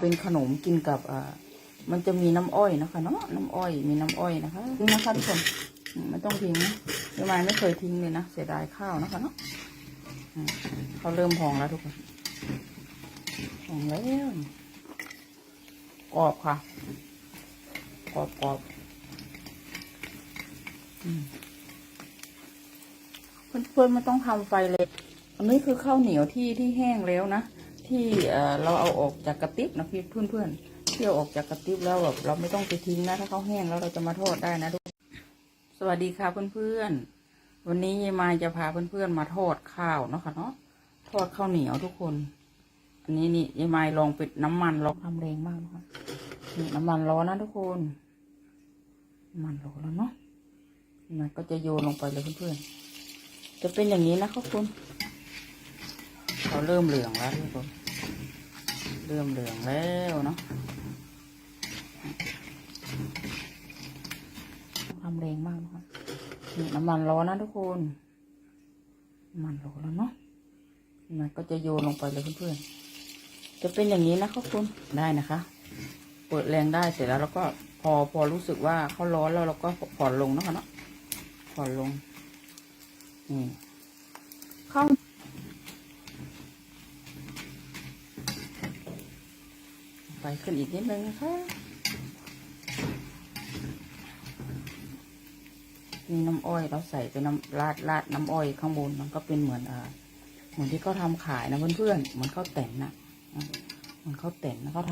เป็นขนมกินกับอ่ามันจะมีน้ำอ้อยนะคะเนาะน้ำอ้อยมีน้ำอ้อยนะคะนี่นะคะทุกคนอืมไม่ต้องทิ้งนะยายมาไม่เคยทิ้งเลยนะเสียดายข้าวนะคะเนาะเขาเริ่มพองแล้วทุกคนพองแล้วกรอบค่ะกรอบกรอบอืมเพื่อนๆไม่ต้องทำไฟเลยอันนี้คือข้าวเหนียวที่ที่แห้งแล้วนะ ที่เราเอาออกจากกระติบนะพี่เพื่อนๆที่เอาออกจากกระติบแล้วแบบเราไม่ต้องไปทิ้งนะถ้าเขาแห้งแล้วเราจะมาทอดได้นะทุกสวัสดีค่ะเพื่อนๆ วันนี้ยายมาจะพาเพื่อนๆมาทอดข้าวเนาะค่ะเนาะทอดข้าวเหนียวทุกคน อันนี้นี่ยายมาลองปิดน้ำมันลองทำแรงมากนะคะนี่น้ำมันร้อนนะทุกคนน้ำมันร้อนแล้วเนาะมันก็จะโยนลงไปเลยเพื่อนๆจะเป็นอย่างนี้นะครับคุณเขาเริ่มเหลืองแล้วทุกคน เริ่มเหลืองแล้วเนาะทำแรงมากนะคะนี่น้ำมันร้อนนะทุกคนน้ำมันร้อนแล้วเนาะมันก็จะโยนลงไปเลยเพื่อนๆ จะเป็นอย่างนี้นะครับคุณได้นะคะ เปิดแรงได้เสร็จแล้วเราก็พอพอรู้สึกว่าเขาร้อนแล้วเราก็ผ่อนลงนะคะเนาะผ่อนลงนี่ข้าว ไฟขึ้นอีกนิดนึงนะคะมีน้ำอ้อยเราใส่ไปน้ำราดราดน้ำอ้อยข้างบนมันก็เป็นเหมือนอ่าเหมือนที่เขาทำขายนะเพื่อนๆเหมือนข้าวแต่นนะอะเหมือนข้าวแต่นนะเขาท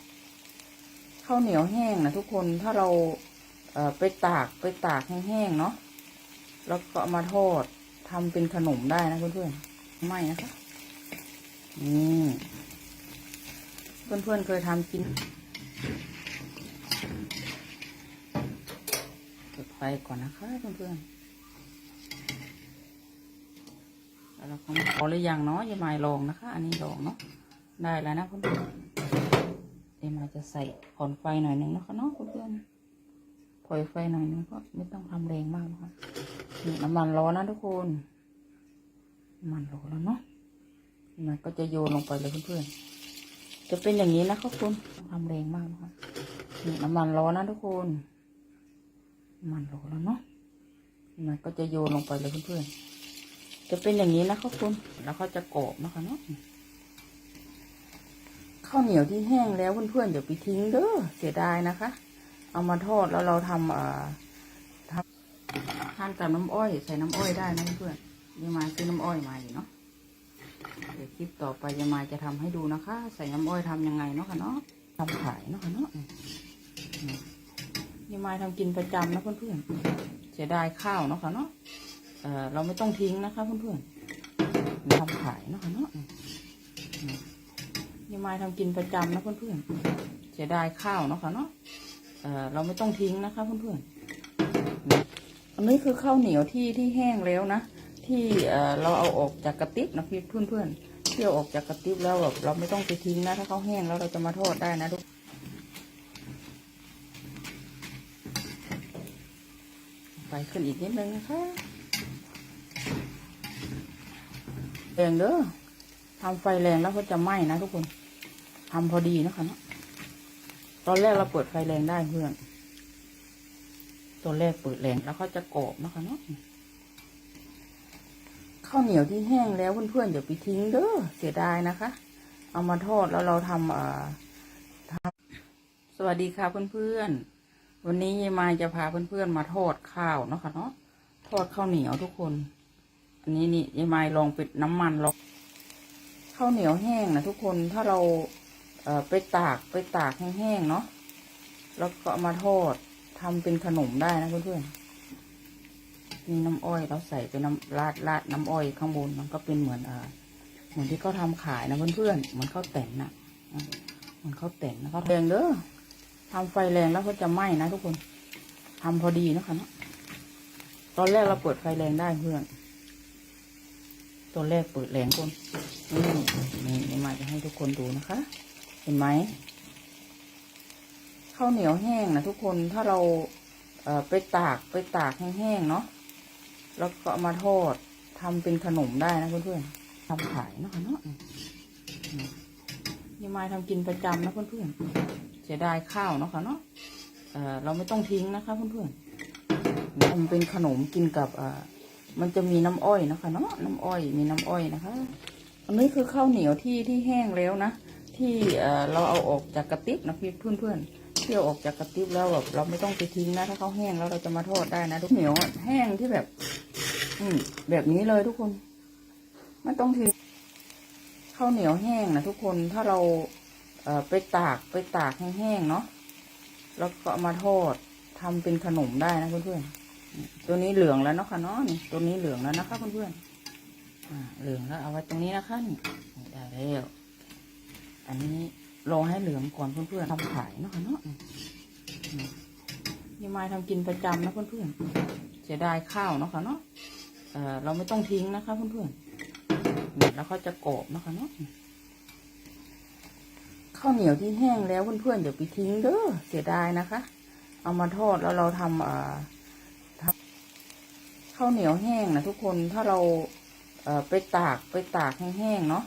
ำข้าวเหนียวแห้งนะทุกคนถ้าเราเอ่อไปตากไปตากแห้งๆเนาะแล้วก็มาทอดทำเป็นขนมได้นะเพื่อนๆไม่นะคะนี่ เพื่อนๆเคยทำกินเปิดไฟก่อนนะคะเพื่อนๆแล้วเราก็พอหรือยังเนาะยายมายลองนะคะ อันนี้ลองเนาะได้แล้วนะเพื่อนๆยายมายจะใส่ผ่อนไฟหน่อยหนึ่งนะคะเนาะเพื่อนๆปล่อยไฟหน่อยหนึงก็ไม่ต้องทำแรงมากนะคะน้ำมันร้อนนะทุกคนน้ำมันร้อนแล้วเนาะมันก็จะโยนลงไปเลยเพื่อนๆ จะเป็นอย่างนี้นะครับคุณทำแรงมากนะคะนี่น้ำมันร้อนนะทุกคนน้ำมันร้อนแล้วเนาะมันก็จะโยนลงไปเลยเพื่อนๆจะเป็นอย่างนี้นะครับคุณแล้วเขาจะกรอบนะคะเนาะข้าวเหนียวที่แห้งแล้วเพื่อนๆอย่าไปทิ้งเด้อเสียดายนะคะ เอามาทอดแล้วเราทำอ่าทำทานกับน้ำอ้อย ใส่น้ำอ้อยได้นะเพื่อนนี่มาซื้อน้ำอ้อยมาอยู่เนาะ ยวคลิปต่อไปยามายจะทำให้ดูนะคะ ใส่น้ำอ้อยทำยังไงเนาะค่ะเนาะทำขายเนาะค่ะเนาะยามายทำกินประจำนะเพื่อนๆเสียดายข้าวเนาะค่ะเนาะเออเราไม่ต้องทิ้งนะคะเพื่อนๆทำขายเนาะค่ะเนาะยามายทำกินประจำนะเพื่อนๆเสียดายข้าวเนาะค่ะเนาะเออเราไม่ต้องทิ้งนะคะเพื่อนๆอันนี้คือข้าวเหนียวที่ที่แห้งแล้วนะที่เอ่อเราเอาออกจากกระติบนะพี่เพื่อนๆ เที่เอาออกจากกระติบแล้วแบบเราไม่ต้องไปทิ้งนะ ถ้าเขาแห้งแล้วเราจะมาทอดได้นะทุกไฟขึ้นอีกนิดนึงนะคะแรงเด้อทำไฟแรงแล้วเขาจะไหม้นะทุกคนทำพอดีนะคะเนาะตอนแรกเราเปิดไฟแรงได้เพื่อน ตอนแรกเปิดแรงแล้วเขาจะกรอบนะคะเนาะ ข้าวเหนียวที่แห้งแล้วเพื่อนๆอย่าไปทิ้งเด้อเสียดายนะคะ เอามาทอดแล้วเราทำอ่าทำสวัสดีค่ะเพื่อนๆ วันนี้ยายมาจะพาเพื่อนๆมาทอดข้าวเนาะค่ะเนาะทอดข้าวเหนียวทุกคน อันนี้นี่ยายมาลองปิดน้ำมันลองข้าวเหนียวแห้งนะทุกคนถ้าเราเอ่อไปตากไปตากแห้งๆเนาะแล้วก็เอามาทอดทำเป็นขนมได้นะเพื่อนๆ มีน้ำอ้อยเราใส่ไปน้ำราดราดน้ำอ้อยข้างบนมันก็เป็นเหมือนอ่าเหมือนที่เขาทำขายนะเพื่อนๆเหมือนข้าวแต่นนะอะเหมือนข้าวแต่นนะเขาแรงเด้อทำไฟแรงแล้วเขาจะไหม้นะทุกคนทำพอดีนะคะเนาะตอนแรกเราเปิดไฟแรงได้เพื่อนตอนแรกเปิดแรงคนนี่นี่นี่มาจะให้ทุกคนดูนะคะ เห็นไหมข้าวเหนียวแห้งนะทุกคนถ้าเราเอ่อไปตากไปตากแห้งๆเนาะ แล้วก็มาทอดทำเป็นขนมได้นะเพื่อนๆทำขายเนาะเนาะยี่มายทำกินประจำนะเพื่อนๆเสียดายข้าวเนาะค่ะเนาะเอ่อเราไม่ต้องทิ้งนะคะเพื่อนๆทำเป็นขนมกินกับเอ่อมันจะมีน้ำอ้อยนะคะเนาะน้ำอ้อยมีน้ำอ้อยนะคะ อันนี้คือข้าวเหนียวที่ที่แห้งแล้วนะที่เอ่อเราเอาออกจากกระติบนะพี่เพื่อนๆที่เอาออกจากกระติบแล้วแบบเราไม่ต้องไปทิ้งนะถ้าเขาแห้งแล้วเราจะมาทอดได้นะทุกเหนียวแห้งที่แบบ แบบนี้เลยทุกคนไม่ต้องทิ้งข้าวเหนียวแห้งนะทุกคนถ้าเราเอ่อไปตากไปตากแห้งๆเนาะแล้วก็มาทอดทำเป็นขนมได้นะเพื่อนๆตัวนี้เหลืองแล้วเนาะค่ะเนาะนี่ตัวนี้เหลืองแล้วนะคะเพื่อนๆอ่าเหลืองแล้วเอาไว้ตรงนี้นะคะนี่ได้แล้วอันนี้รอให้เหลืองก่อนเพื่อนๆทำขายเนาะค่ะเนาะนี่มายทำกินประจำนะเพื่อนๆเสียดายข้าวเนาะค่ะเนาะ เราไม่ต้องทิ้งนะคะเพื่อนๆนี่แล้วเขาจะกรอบนะคะเนาะข้าวเหนียวที่แห้งแล้วเพื่อนๆเดี๋ยวไปทิ้งเด้อเสียดายนะคะ เอามาทอดแล้วเราทำอ่าทำข้าวเหนียวแห้งนะทุกคนถ้าเราเอ่อไปตากไปตากแห้งๆเนาะ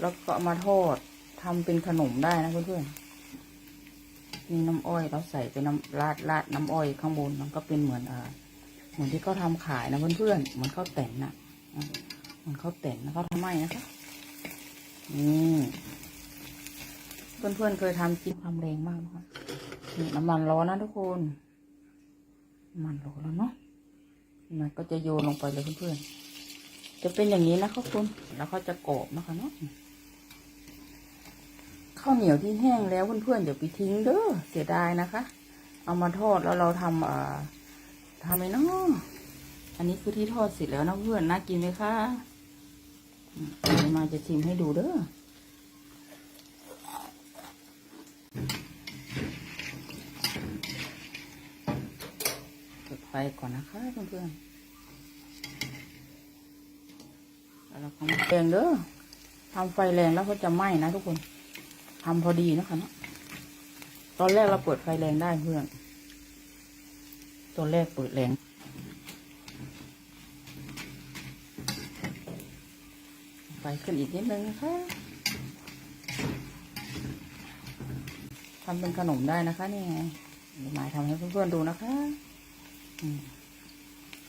แล้วก็มาทอดทำเป็นขนมได้นะเพื่อนๆนี่น้ำอ้อยเราใส่ไปน้ำราดราดน้ำอ้อยข้างบนมันก็เป็นเหมือนอ่า เหมือนที่เขาทำขายนะเพื่อนๆเหมือนข้าวแต่นนะ่ะเหมือนข้าวแต่นนะเขาทำไม่นะคะนี่เพื่อนๆเคยทำกินความแรงมากนะคะนี่น้ำมันร้อนนะทุกคนน้ำมันร้อนแล้วเนาะมันก็จะโยนลงไปเลยเพื่อนๆจะเป็นอย่างนี้นะคะคุณแล้วเขาจะกรอบนะคะเนาะข้าวเหนียวที่แห้งแล้วเพื่อนๆเดี๋ยวไปทิ้งเด้อเสียดายนะคะ เอามาทอดแล้วเราทำอ่า ทำไหมเนาะอันนี้คือที่ทอดเสร็จแล้วนะเพื่อนน่ากินไหมคะมเดี๋ยวมาจะชิมให้ดูเด้อเปิดไฟก่อนนะคะเพื่อนๆแล้วเราทำแรงเด้อทำไฟแรงแล้วก็จะไหม้นะทุกคนทำพอดีนะคะเนาะตอนแรกเราเปิดไฟแรงได้เพื่อน ตอนแรกเปิดแรงไฟขึ้นอีกนิดนึงนะคะทำเป็นขนมได้นะคะนี่ไงหมายทำให้เพื่อนๆดูนะคะ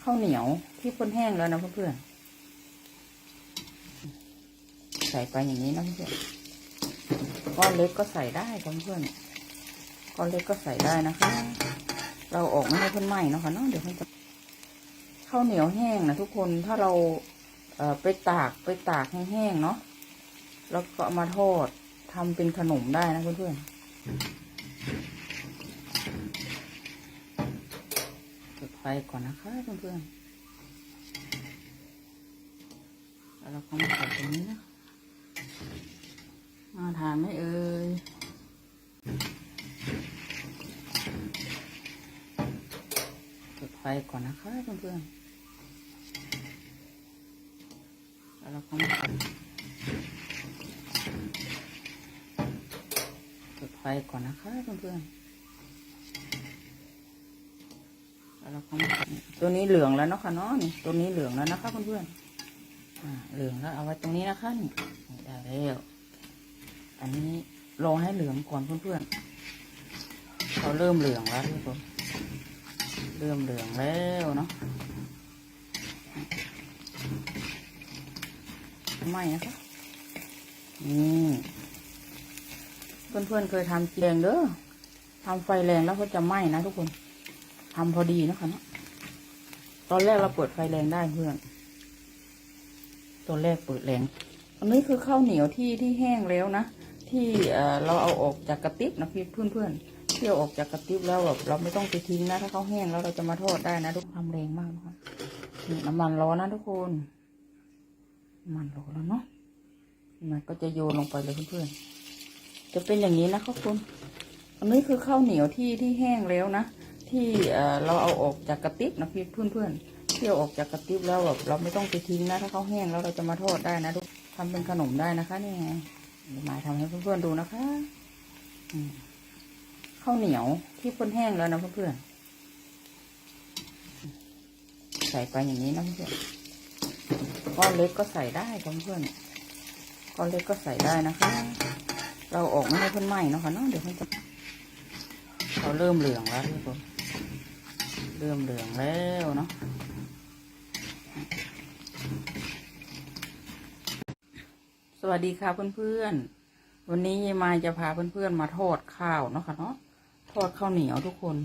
ข้าวเหนียวที่พ่นแห้งแล้วนะเพื่อนๆใส่ไปอย่างนี้นะเพื่อนก้อนเล็กก็ใส่ได้เพื่อนๆก้อนเล็กก็ใส่ได้นะคะ เราออกไม่ให้เพื่อนไหม้เนาะค่ะเนาะเดี๋ยวเพื่อนจะข้าวเหนียวแห้งนะทุกคนถ้าเราเอ่อไปตากไปตากแห้งๆเนาะแล้วก็มาทอดทำเป็นขนมได้นะเพื่อนๆเปิดไฟก่อนนะคะเพื่อนๆแล้วเราก็มาใส่ตรงนี้นะมาทานไหมเอ่ย เปิดไฟก่อนนะคะเพื่อนๆแล้วเราก็มาเปิดไฟก่อนนะคะเพื่อนๆแล้วเราก็มาตัวนี้เหลืองแล้วเนาะค่ะเนาะนี่ตัวนี้เหลืองแล้วนะคะเพื่อนๆอ่าเหลืองแล้วเอาไว้ตรงนี้นะคะนี่นี่ได้แล้วอันนี้รอให้เหลืองก่อนเพื่อนๆเขาเริ่มเหลืองแล้วทุกคน เริ่มเหลืองแล้วเนาะไม่นะคะนี่เพื่อนๆเคยทำแรงเด้อทำไฟแรงแล้วก็จะไหม้นะทุกคนทำพอดีนะคะเนาะตอนแรกเราเปิดไฟแรงได้เพื่อน ตอนแรกเปิดแรง อันนี้คือข้าวเหนียวที่ที่แห้งแล้วนะ ที่เอ่อเราเอาออกจากกระติบนะพี่เพื่อนๆ เที่เอาออกจากกระติบแล้วแบบเราไม่ต้องไปทิ้งนะ ถ้าเขาแห้งแล้วเราจะมาทอดได้นะทุกทำแรงมากนะคะน้ำมันร้อนนะทุกคนน้ำมันร้อนแล้วเนาะมันก็จะโยนลงไปเลยเพื่อนๆจะเป็นอย่างนี้นะครับคุณอันนี้คือข้าวเหนียวที่ที่แห้งแล้วนะที่เอ่อเราเอาออกจากกระติบนะพี่เพื่อนๆเที่เอาออกจากกระติบแล้วแบบเราไม่ต้องไปทิ้งนะ ถ้าเขาแห้งแล้วเราจะมาทอดได้นะทุกทำเป็นขนมได้นะคะนี่ไงหมายทำให้เพื่อนๆดูนะคะ อืม ข้าวเหนียวที่พ่นแห้งแล้วนะเพื่อนๆใส่ไปอย่างนี้นะเพื่อนก้อนเล็กก็ใส่ได้เพื่อนก้อนเล็กก็ใส่ได้นะคะ เราออกไม่ให้เพิ่อนไหม้นะคะเนาะเดี๋ยวเพิ่นจะเขาเริ่มเหลืองแล้วทุกคนเริ่มเหลืองแล้วเนาะสวัสดีค่ะเพื่อนๆ วันนี้ยายมาจะพาเพื่อนๆมาทอดข้าวเนาะค่ะเนาะ อดข้าวเหนียวทุกคน